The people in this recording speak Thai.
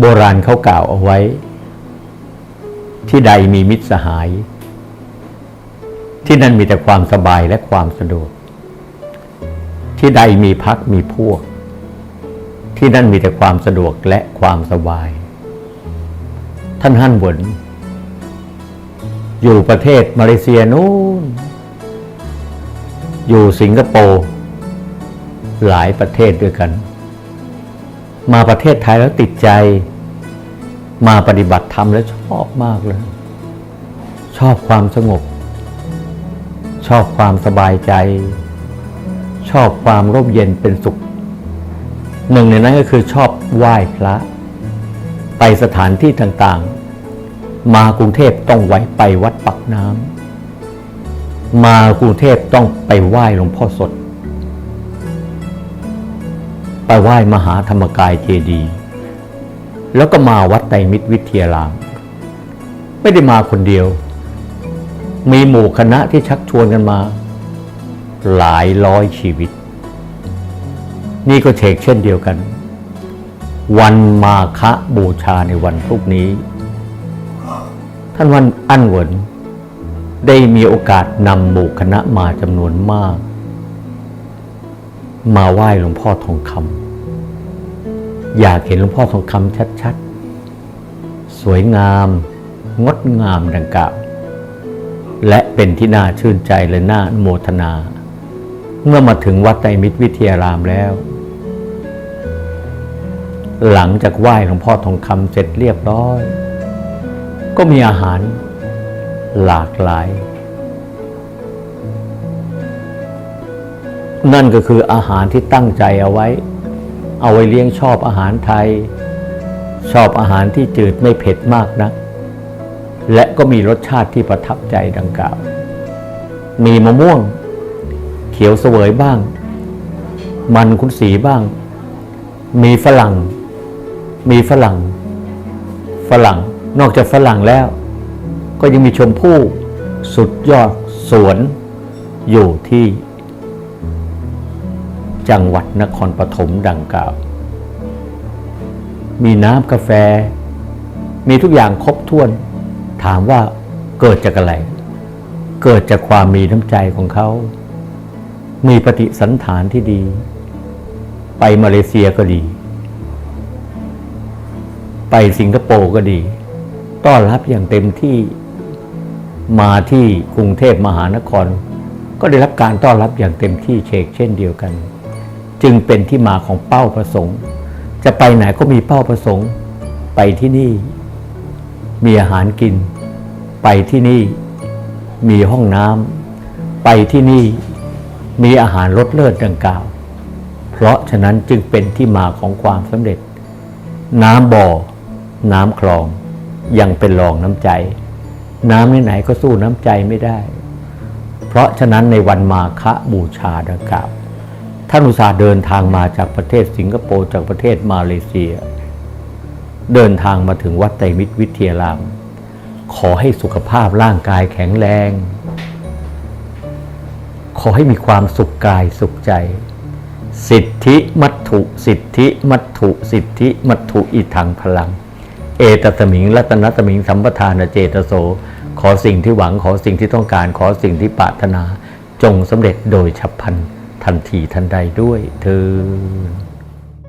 โบราณเขากล่าวเอาไว้ ที่ใดมีมิตรสหาย ที่นั่นมีแต่ความสบายและความสะดวก ที่ใดมีพักมีพวก ที่นั่นมีแต่ความสะดวกและความสบาย ท่านฮั่นหวนอยู่ประเทศมาเลเซียนู้น อยู่สิงคโปร์หลายประเทศด้วยกัน มาประเทศไทยแล้วติดใจ มาปฏิบัติธรรมแล้วชอบมากเลย ชอบความสงบ ชอบความสบายใจ ชอบความร่มเย็นเป็นสุข หนึ่งในนั้นก็คือชอบไหว้พระ ไปสถานที่ต่างๆ มากรุงเทพต้องไว้ไปวัดปักน้ำมากรุงเทพต้องไปไหว้หลวงพ่อสด ไปไหว้มหาธรรมกายเจดีย์แล้วก็มาวัดไตรมิตรวิทยาราม ไม่ได้มาคนเดียว มีหมู่คณะที่ชักชวนกันมา หลายร้อยชีวิต นี่ก็เชกเช่นเดียวกัน วันมาฆบูชาในวันพรุ่งนี้ ท่านวันอั้นเหวินได้มีโอกาสนำหมู่คณะมาจำนวนมาก มาไหว้หลวงพ่อทองคำอยากเห็นหลวงพ่อทองคำชัดๆ สวยงาม งดงามดังกล่าวและเป็นที่น่าชื่นใจและน่าโมทนา เมื่อมาถึงวัดไตรมิตรวิทยารามแล้ว หลังจากไหว้หลวงพ่อทองคำเสร็จเรียบร้อย ก็มีอาหารหลากหลาย นั่นก็คืออาหารที่ตั้งใจเอาไว้ เอาไว้เลี้ยงชอบอาหารไทย ชอบอาหารที่จืดไม่เผ็ดมากนะัก และก็มีรสชาติที่ประทับใจดังกล่าว มีมะม่วง เขียวเสวยบ้าง มันคุณสีบ้าง มีฝรั่ง มีฝรั่ง ฝรั่ง นอกจากฝรั่งแล้ว ก็ยังมีชมพู่ สุดยอดสวนอยู่ที่ จังหวัดนครปฐมดังกล่าว มีน้ำกาแฟ มีทุกอย่างครบถ้วน ถามว่าเกิดจากอะไร เกิดจากความมีน้ำใจของเขา มีปฏิสันฐานที่ดี ไปมาเลเซียก็ดี ไปสิงคโปร์ก็ดี ต้อนรับอย่างเต็มที่มาที่กรุงเทพมหานคร ก็ได้รับการต้อนรับอย่างเต็มที่เชกเช่นเดียวกัน จึงเป็นที่มาของเป้าประสงค์ จะไปไหนก็มีเป้าประสงค์ ไปที่นี่ มีอาหารกิน ไปที่นี่ มีห้องน้ำไปที่นี่มีอาหารรสเลิศดังกล่าว เพราะฉะนั้นจึงเป็นที่มาของความสำเร็จ น้ำบ่อ น้ำคลอง ยังเป็นรองน้ำใจ น้ำไหนๆก็สู้น้ำใจไม่ได้ เพราะฉะนั้นในวันมาฆบูชาดังกล่าวานอุตสาห์เดินทางมาจากประเทศสิงคโปร์จากประเทศมาเลเซีย เดินทางมาถึงวัดไตรมิตรวิทยาราม ขอให้สุขภาพร่างกายแข็งแรง ขอให้มีความสุขกายสุขใจ สิทธิมัตถุสิทธิมัตถุสิทธิมัตถุอิทังพลัง เอตสมิงรัตนสมิงสัมปทานเจตโส ขอสิ่งที่หวังขอสิ่งที่ต้องการขอสิ่งที่ปรารถนาจงสำเร็จโดยฉับพลัน ทันทีทันใดด้วยเธอ